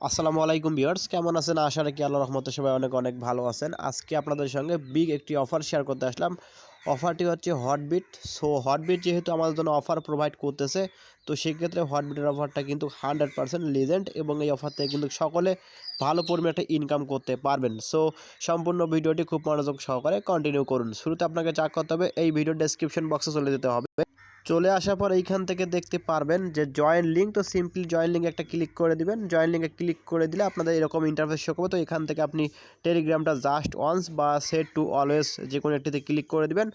আসসালামু আলাইকুম ভিউয়ার্স, কেমন আছেন? আশা রাখি আল্লাহ রহমতে সবাই অনেক অনেক ভালো আছেন। আজকে আপনাদের সঙ্গে বিগ একটি অফার শেয়ার করতে আসলাম। অফারটি হচ্ছে হটবিট সো হটবিট যেহেতু আমাদের জন্য অফার প্রোভাইড করতেছে, তো সেক্ষেত্রে হটবিটের অফারটা কিন্তু হান্ড্রেড পার্সেন্ট লিজেন্ড এবং এই অফার থেকে কিন্তু সকলে ভালো পরিমাণে একটা ইনকাম করতে পারবেন। সো সম্পূর্ণ ভিডিওটি খুব মনোযোগ সহকারে কন্টিনিউ করুন। শুরুতে আপনাকে চাক করতে হবে, এই ভিডিও ডেসক্রিপশন বক্সে চলে যেতে হবে। চলে আসার পর এইখান থেকে দেখতে পারবেন যে জয়েন লিঙ্ক তো সিম্পলি জয়েন লিঙ্ক একটা ক্লিক করে দিবেন। জয়েন লিঙ্কে ক্লিক করে দিলে আপনাদের এরকম ইন্টারফেস শো করবে। তো এখান থেকে আপনি টেলিগ্রামটা জাস্ট ওয়ান্স বা সেট টু অলওয়েজ যে কোনো একটিতে ক্লিক করে দিবেন।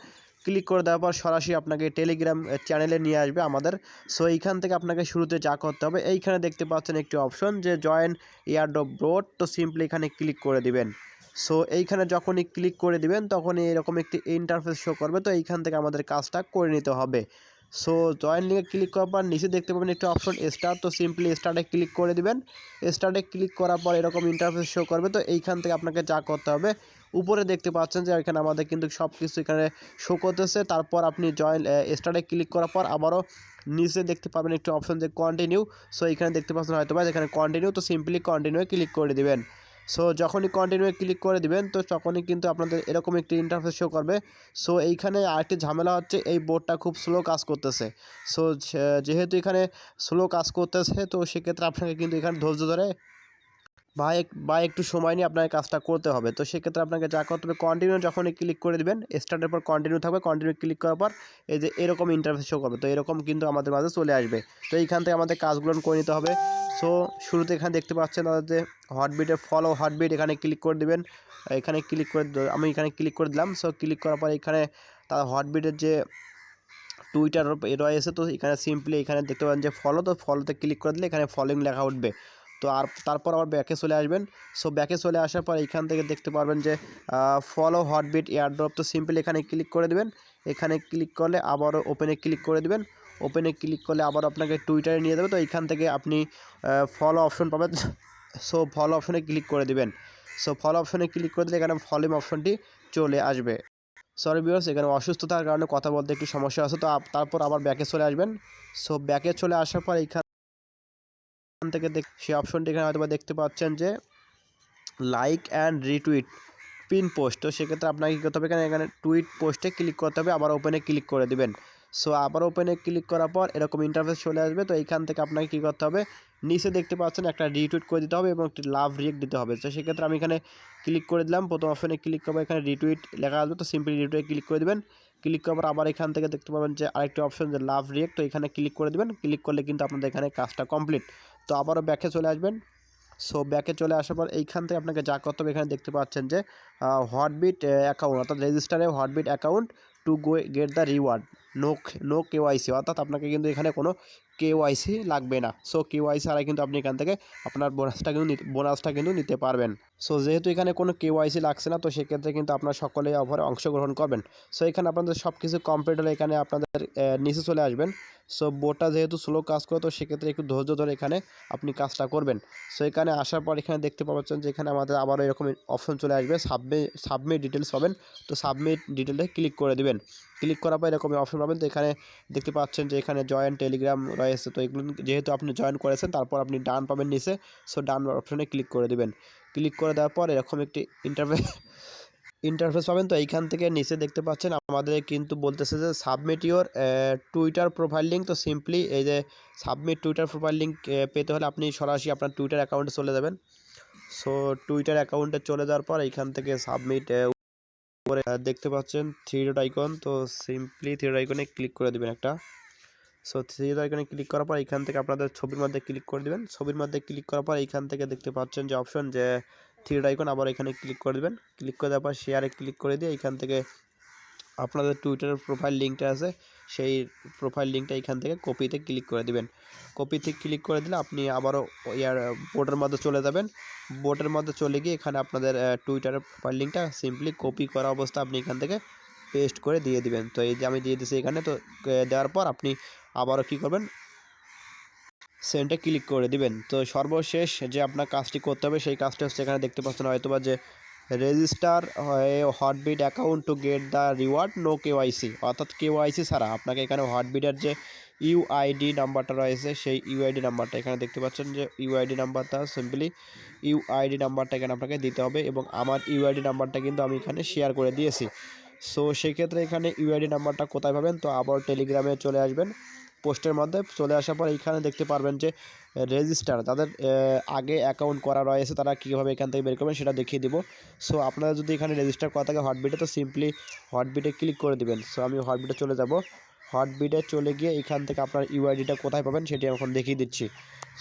ক্লিক করে দেওয়ার পর সরাসরি আপনাকে টেলিগ্রাম চ্যানেলে নিয়ে আসবে আমাদের। সো এইখান থেকে আপনাকে শুরুতে যা করতে হবে, এইখানে দেখতে পাচ্ছেন একটি অপশন যে জয়েন এয়ারড্রপ ব্রোড তো সিম্পলি এখানে ক্লিক করে দিবেন। সো এইখানে যখনই ক্লিক করে দিবেন, তখনই এরকম একটি ইন্টারফেস শো করবে। তো এইখান থেকে আমাদের কাজটা করে নিতে হবে। সো জয়েন লিঙ্কে ক্লিক করার পর নিচে দেখতে পাবেন একটি অপশন স্টার্ট তো সিম্পলি স্টার্টে ক্লিক করে দিবেন। স্টার্টে ক্লিক করার পর এরকম ইন্টারফেস শো করবে, তো এইখান থেকে আপনাকে যা করতে হবে, উপরে দেখতে পাচ্ছেন যে এখানে আমাদের কিন্তু সব কিছু এখানে শো করতেছে। তারপর আপনি জয়েন স্টার্টে ক্লিক করার পর আবারও নিচে দেখতে পাবেন একটি অপশন যে কন্টিনিউ সো এখানে দেখতে পাচ্ছেন হয়তো বা এখানে কন্টিনিউ তো সিম্পলি কন্টিনিউ ক্লিক করে দিবেন। সো যখনই কন্টিনিউ ক্লিক করে দিবেন, তো তখনই কিন্তু আপনাদের এরকম একটি ইন্টারফেস শো করবে। সো এইখানে আরেকটি ঝামেলা হচ্ছে, এই বোর্ডটা খুব স্লো কাজ করতেছে। সো যেহেতু এখানে স্লো কাজ করতেছে, তো সেক্ষেত্রে আপনাকে কিন্তু এখানে ধৈর্য ধরে বা এক বা একটু সময় নিয়ে আপনাকে কাজটা করতে হবে। তো সেক্ষেত্রে আপনাকে যা করতে হবে কন্টিনিউ যখনই ক্লিক করে দিবেন স্টার্টের পর কন্টিনিউ থাকবে কন্টিনিউ ক্লিক করার পর এই যে এরকম ইন্টারফেস শো করবে। তো এরকম কিন্তু আমাদের মাঝে চলে আসবে। তো এইখান থেকে আমাদের কাজগুলো করে নিতে হবে। সো শুরুতে এখানে দেখতে পাচ্ছেন যে হটবিটের ফলো হটবিট এখানে ক্লিক করে দিবেন। এখানে ক্লিক করে আমি এখানে ক্লিক করে দিলাম। সো ক্লিক করার পর এখানে তার হটবিটের যে টুইটার রয়েছে, তো এখানে সিম্পলি এখানে দেখতে পাবেন যে ফলো তো ফলোতে ক্লিক করে দিলে এখানে ফলোইং লেখা উঠবে। তো আর তারপর আবার ব্যাকে চলে আসবেন। সো ব্যাকে চলে আসার পর এখান থেকে দেখতে পারবেন যে ফলো হটবিট এয়ারড্রপ তো সিম্পলি এখানে ক্লিক করে দেবেন। এখানে ক্লিক করলে আবারও ওপেনে ক্লিক করে দেবেন। ওপেনে ক্লিক করলে আবার আপনাকে টুইটারে নিয়ে দেবে তো এইখান থেকে আপনি ফলো অপশন পাবেন। সো ফলো অপশনে ক্লিক করে দিবেন। সো ফলো অপশনে ক্লিক করে দিলে এখানে ফলোইং অপশনটি চলে আসবে। সরি বিয়ার্স এখানে অসুস্থতার কারণে কথা বলতে একটু সমস্যা আছে। তো তারপর আবার ব্যাকে চলে আসবেন। সো ব্যাকে চলে আসার পর এইখান থেকে দেখ, সেই অপশনটি এখানে হয়তো দেখতে পাচ্ছেন যে like and retweet pin post তো সেক্ষেত্রে আপনাকে কী করতে হবে? এখানে এখানে টুইট পোস্টে ক্লিক করতে হবে। আবার ওপেনে ক্লিক করে দেবেন। সো আবার ওপেনে ক্লিক করার পর এরকম ইন্টারফেস চলে আসবে। তো এইখান থেকে আপনাকে কী করতে হবে? নিচে দেখতে পাচ্ছেন একটা রিটুইট করে দিতে হবে এবং একটি লাভ রিয়েক্ট দিতে হবে। তো সেক্ষেত্রে আমি এখানে ক্লিক করে দিলাম। প্রথম অপশনে ক্লিক করব, এখানে রিটুইট লেখা আসবে। তো সিম্পলি রিটুইট ক্লিক করে দেবেন। ক্লিক করার আবার এখান থেকে দেখতে পাবেন যে আরেকটি অপশন যে লাভ রিয়েক্ট তো এখানে ক্লিক করে দেবেন। ক্লিক করলে কিন্তু আপনাদের এখানে কাজটা কমপ্লিট তো আবারও ব্যাকে চলে আসবেন। সো ব্যাকে চলে আসার পর এইখান থেকে আপনাকে যা করতে হবে, এখানে দেখতে পাচ্ছেন যে হটবিট অ্যাকাউন্ট অর্থাৎ রেজিস্টারে Hotbit account to go get the reward no no KYC অর্থাৎ আপনাকে কিন্তু এখানে কোনো কেওয়াইসি লাগবে না। সো কেওয়াইসি ছাড়াই কিন্তু আপনি এখান থেকে আপনার বোনাসটা কিন্তু বোনাসটা কিন্তু নিতে পারবেন। সো যেহেতু এখানে কোনো কেওয়াইসি লাগছে না, তো সেক্ষেত্রে কিন্তু আপনার সকলে অফারে অংশগ্রহণ করবেন। সো এখানে আপনাদের সব কিছু কমপ্লিট হলে এখানে আপনাদের নিচে চলে আসবেন। সো বোর্ডটা যেহেতু স্লো কাজ করে, তো সেক্ষেত্রে একটু ধৈর্য ধরে এখানে আপনি কাজটা করবেন। সো এখানে আসার পর এখানে দেখতে পাচ্ছেন যে এখানে আমাদের আবারও এরকম অপশন চলে আসবে। সাবমিট সাবমিট ডিটেলস পাবেন। তো সাবমিট ডিটেলসে ক্লিক করে দেবেন। ক্লিক করার পর এরকম অপশন পাবেন। তো এখানে দেখতে পাচ্ছেন যে এখানে জয়েন টেলিগ্রাম রয়েছে। তো এগুলো যেহেতু আপনি জয়েন করেছেন, তারপর আপনি ডান পাবেন নিচে। সো ডান অপশনে ক্লিক করে দেবেন। ক্লিক করে দেওয়ার পর এরকম একটি ইন্টারভে ইন্টারফেস পাবেন। তো এইখান থেকে নিচে দেখতে পাচ্ছেন, আমাদের কিন্তু বলতেছে যে submit your Twitter profile link তো সিম্পলি এই যে সাবমিট টুইটার প্রোফাইল লিঙ্ক পেতে হলে আপনি সরাসরি আপনার টুইটার অ্যাকাউন্টে চলে যাবেন। সো টুইটার অ্যাকাউন্টে চলে যাওয়ার পর এইখান থেকে সাবমিট উপরে দেখতে পাচ্ছেন থ্রি ডট আইকন তো সিম্পলি থ্রি ডট আইকনে ক্লিক করে দেবেন একটা। সো থ্রি আইকনে ক্লিক করার পর এইখান থেকে আপনাদের ছবির মধ্যে ক্লিক করে দেবেন। ছবির মধ্যে ক্লিক করার পর এইখান থেকে দেখতে পাচ্ছেন যে অপশন যে থ্রি ডট আইকন আবার এখানে ক্লিক করে দেবেন। ক্লিক করে দেওয়ার পর শেয়ারে ক্লিক করে দিয়ে এখান থেকে আপনাদের টুইটারের প্রোফাইল লিঙ্কটা আছে, সেই প্রোফাইল লিঙ্কটা এখান থেকে কপিতে ক্লিক করে দিবেন। কপিতে ক্লিক করে দিলে আপনি আবারও ইয়ার বোর্ডের মধ্যে চলে যাবেন। বোর্ডের মধ্যে চলে গিয়ে এখানে আপনাদের টুইটারের প্রোফাইল লিঙ্কটা সিম্পলি কপি করা অবস্থা আপনি এখান থেকে পেস্ট করে দিয়ে দিবেন। তো এই যে আমি দিয়ে দিচ্ছি এখানে, তো দেওয়ার পর আপনি আবারও কী করবেন সেন্টে ক্লিক করে দিবেন। তো সর্বশেষ যে আপনার কাজটি করতে হবে, সেই কাজটা হচ্ছে এখানে দেখতে পাচ্ছেন হয়তোবা যে register Hotbit account to get the reward no KYC অর্থাৎ কেওয়াইসি ছাড়া আপনাকে এখানে হটবিটের যে ইউআইডি নাম্বারটা রয়েছে, সেই ইউআইডি নাম্বারটা এখানে দেখতে পাচ্ছেন যে ইউআইডি নাম্বারটা সিম্পলি ইউআইডি নাম্বারটা এখানে আপনাকে দিতে হবে এবং আমার ইউআইডি নাম্বারটা কিন্তু আমি এখানে শেয়ার করে দিয়েছি। সো সেক্ষেত্রে এখানে ইউআইডি নাম্বারটা কোথায় পাবেন? তো আবার টেলিগ্রামে চলে আসবেন। পোস্টের মধ্যে চলে আসার পর এইখানে দেখতে পারবেন যে, রেজিস্টার তাদের আগে অ্যাকাউন্ট করা রয়েছে, তারা কীভাবে এখান থেকে বের করবেন সেটা দেখিয়ে দিব। সো আপনারা যদি এখানে রেজিস্টার করা থাকে হটবিটে তো সিম্পলি হটবিটে ক্লিক করে দিবেন। সো আমি হটবিটে চলে যাব। হটবিটে চলে গিয়ে এখান থেকে আপনার ইউআইডিটা কোথায় পাবেন সেটি এখন দেখিয়ে দিচ্ছি।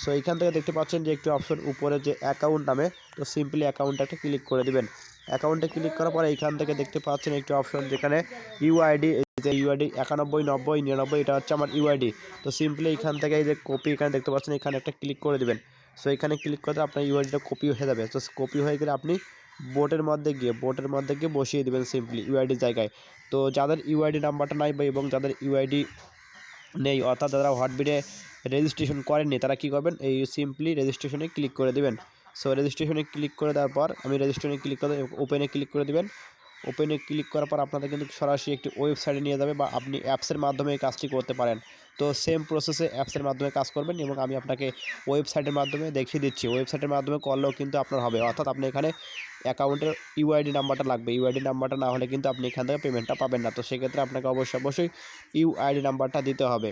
সো এখান থেকে দেখতে পাচ্ছেন যে একটি অপশন উপরে যে অ্যাকাউন্ট নামে, তো সিম্পলি অ্যাকাউন্টটাকে ক্লিক করে দেবেন। অ্যাকাউন্টে ক্লিক করার পরে এইখান থেকে দেখতে পাচ্ছেন একটি অপশন যেখানে ইউআইডি যে ইউআইডি একানব্বই, নব্বই, নিরানব্বই, এটা হচ্ছে আমার ইউআইডি তো সিম্পলি এখান থেকে এই যে কপি এখানে দেখতে পাচ্ছেন, এখানে একটা ক্লিক করে দেবেন। সো এখানে ক্লিক করতে আপনার ইউআইডিটা কপি হয়ে যাবে। তো কপি হয়ে গেলে আপনি বোটের মধ্যে গিয়ে বোটের মধ্যে গিয়ে বসিয়ে দেবেন সিম্পলি ইউআইডি জায়গায়। তো যাদের ইউআইডি নাম্বারটা নাই এবং যাদের ইউআইডি নেই, অর্থাৎ যারা হটবিটে রেজিস্ট্রেশন করেননি, তারা কী করবেন? এই সিম্পলি রেজিস্ট্রেশনে ক্লিক করে দেবেন। সো রেজিস্ট্রেশনে ক্লিক করে দেওয়ার পর, আমি রেজিস্ট্রেশনে ক্লিক করে ওপেনে ক্লিক করে দেবেন। ওপেনে ক্লিক করার পর আপনাদের কিন্তু সরাসরি একটি ওয়েবসাইটে নিয়ে যাবে বা আপনি অ্যাপসের মাধ্যমে এই কাজটি করতে পারেন। তো সেম প্রসেসে অ্যাপসের মাধ্যমে কাজ করবেন এবং আমি আপনাকে ওয়েবসাইটের মাধ্যমে দেখিয়ে দিচ্ছি। ওয়েবসাইটের মাধ্যমে করলেও কিন্তু আপনার হবে। অর্থাৎ আপনি এখানে অ্যাকাউন্টের ইউআইডি নাম্বারটা লাগবে। ইউআইডি নাম্বারটা না হলে কিন্তু আপনি এখান থেকে পেমেন্টটা পাবেন না। তো সেক্ষেত্রে আপনাকে অবশ্যই অবশ্যই ইউআইডি নাম্বারটা দিতে হবে।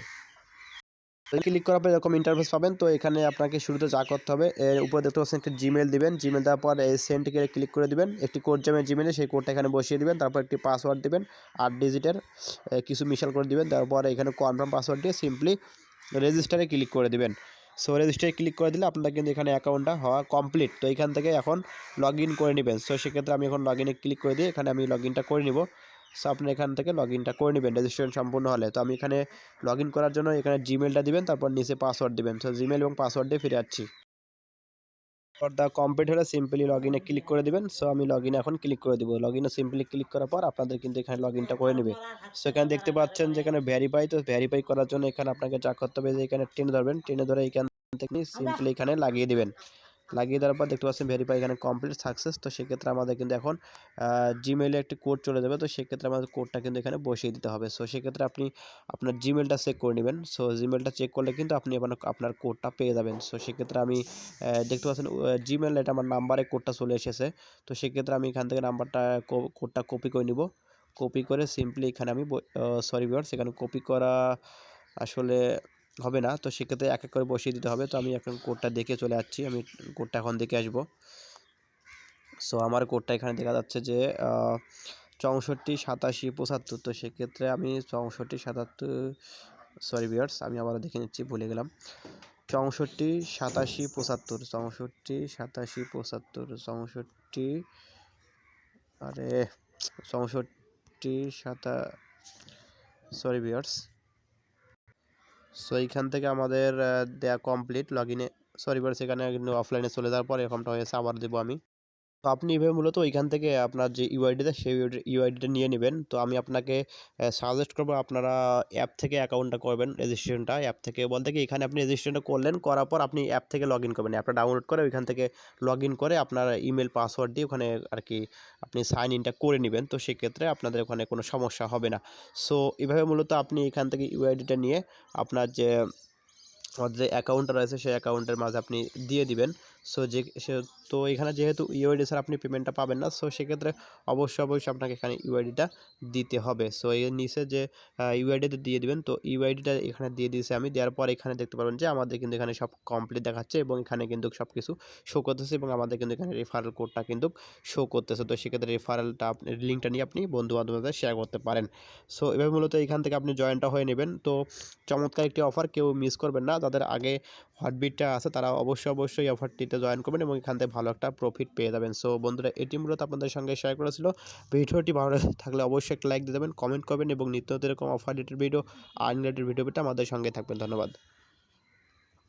ক্লিক করার পর এরকম ইন্টারফেস পাবেন। তো এখানে আপনাকে শুরুতে যা করতে হবে, এর উপরে দেখতে পাচ্ছেন একটি জিমেল দিবেন। জিমেল দেওয়ার পর সেন্টকে ক্লিক করে দিবেন। একটি কোড যাবে জিমেলে সেই কোডটা এখানে বসিয়ে দিবেন। তারপর একটি পাসওয়ার্ড দিবেন আট ডিজিটের কিছু মিশাল করে দিবেন। তারপর এখানে কনফার্ম পাসওয়ার্ড দিয়ে সিম্পলি রেজিস্টারে ক্লিক করে দিবেন। সো রেজিস্টারে ক্লিক করে দিলে আপনার কিন্তু এখানে অ্যাকাউন্টটা হওয়া কমপ্লিট তো এখান থেকে এখন লগ করে নেবেন। সো সেক্ষেত্রে আমি এখন লগ ক্লিক করে দিয়ে এখানে আমি লগ করে নিব। সো আপনি এখান থেকে লগ ইনটা করে নেবেন রেজিস্ট্রেশন সম্পূর্ণ হলে। তো আমি এখানে লগ ইন করার জন্য এখানে জিমেলটা দিবেন, তারপর নিচে পাসওয়ার্ড দিবেন। সো জিমেল এবং পাসওয়ার্ড দিয়ে ফিরে যাচ্ছি দা কমপ্লিট হলে সিম্পলি লগ ক্লিক করে দিবেন। সো আমি লগ ইনে এখন ক্লিক করে দিব। লগ সিম্পলি ক্লিক করার পর আপনাদের কিন্তু এখানে লগ ইনটা করে নেবে। সো এখানে দেখতে পাচ্ছেন যে এখানে ভ্যারিফাই তো ভ্যারিফাই করার জন্য এখানে আপনাকে যা করতে হবে যে এখানে টেনে ধরবেন। টেনে ধরে এখান থেকে সিম্পলি এখানে লাগিয়ে দিবেন। লাগিয়ে দেওয়ার পর দেখতে পাচ্ছেন ভেরিফাই এখানে কমপ্লিট সাকসেস তো সেক্ষেত্রে আমাদের কিন্তু এখন জিমেলে একটি কোড চলে যাবে, তো সেক্ষেত্রে আমাদের কোডটা কিন্তু এখানে বসিয়ে দিতে হবে। সো সেক্ষেত্রে আপনি আপনার জিমেলটা চেক করে নেবেন। সো জিমেলটা চেক করলে কিন্তু আপনি আপনার কোডটা পেয়ে যাবেন। সো সেক্ষেত্রে আমি দেখতে পাচ্ছেন জিমেল এটা আমার নাম্বারে কোডটা চলে এসেছে। তো সেক্ষেত্রে আমি এখান থেকে নাম্বারটা কোডটা কপি করে নিব। কপি করে সিম্পলি এখানে আমি সরি বিয়ার সেখানে কপি করা আসলে হবে না। তো সেক্ষেত্রে এক এক করে বসিয়ে দিতে হবে। তো আমি এখন কোডটা দেখে চলে যাচ্ছি। আমি কোডটা এখন দেখে আসব। সো আমার কোডটা এখানে দেখা যাচ্ছে যে চৌষট্টি, সাতাশি, পঁচাত্তর। তো সেক্ষেত্রে আমি চৌষট্টি, সাতাত্তর সরি বিয়ার্স আমি আবারও দেখে নিচ্ছি, ভুলে গেলাম। চৌষট্টি, সাতাশি, পঁচাত্তর। চৌষট্টি, সাতাশি, পঁচাত্তর। চৌষট্টি, আরে, চৌষট্টি, সাতা সরি বিয়ার্স সো এইখান থেকে আমাদের দেয়া কমপ্লিট লগ ইনে সরি বার সেখানে অফলাইনে চলে যাওয়ার পর এরকমটা হয়েছে আবার দেবো আমি। তো আপনি এভাবে মূলত ওইখান থেকে আপনার যে ইউআইডিটা সেই ইউআইডিটা নিয়ে নেবেন। তো আমি আপনাকে সাজেস্ট করব আপনারা অ্যাপ থেকে অ্যাকাউন্টটা করবেন রেজিস্ট্রেশনটা অ্যাপ থেকে। বলতে কি, এখানে আপনি রেজিস্ট্রেশনটা করলেন, করার পর আপনি অ্যাপ থেকে লগ ইন করবেন অ্যাপটা ডাউনলোড করে ওইখান থেকে লগ ইন করে আপনার ইমেল পাসওয়ার্ড দিয়ে ওখানে আর কি আপনি সাইন ইনটা করে নেবেন। তো সেক্ষেত্রে আপনাদের ওখানে কোনো সমস্যা হবে না। সো এভাবে মূলত আপনি এখান থেকে ইউআইডিটা নিয়ে আপনার যে যে অ্যাকাউন্টটা রয়েছে, সেই অ্যাকাউন্টের মাঝে আপনি দিয়ে দিবেন। সো যে, সে তো এখানে যেহেতু ইউআইডি ছাড়া আপনি পেমেন্টটা পাবেন না সো সেক্ষেত্রে অবশ্যই অবশ্যই আপনাকে এখানে ইউআইডিটা দিতে হবে। সো এর নিচে যে ইউআইডিতে দিয়ে দিবেন, তো ইউআইডিটা এখানে দিয়ে দিয়েছে আমি। দেওয়ার পর এখানে দেখতে পারবেন যে আমাদের কিন্তু এখানে সব কমপ্লিট দেখাচ্ছে এবং এখানে কিন্তু সব কিছু শো করতেছে এবং আমাদের কিন্তু এখানে রেফারেল কোডটা কিন্তু শো করতেছে। তো সেক্ষেত্রে রেফারেলটা আপনি লিঙ্কটা নিয়ে আপনি বন্ধু বান্ধবদের শেয়ার করতে পারেন। সো এভাবে মূলত এখান থেকে আপনি জয়েনটা হয়ে নেবেন। তো চমৎকার একটি অফার কেউ মিস করবেন না। যাদের আগে হটবিটটা আছে, তারা অবশ্যই অবশ্যই অফারটিতে জয়েন করবেন এবং এখান থেকে ভালো একটা প্রফিট পেয়ে যাবেন। সো বন্ধুরা, এটি মূলত আপনাদের সঙ্গে শেয়ার করেছিল। ভিডিওটি ভালো থাকলে অবশ্যই একটা লাইক দিয়ে দেবেন কমেন্ট করবেন এবং নিত্য এরকম অফার ভিডিও আর্ন ভিডিও পেতে আমাদের সঙ্গে থাকবেন। ধন্যবাদ।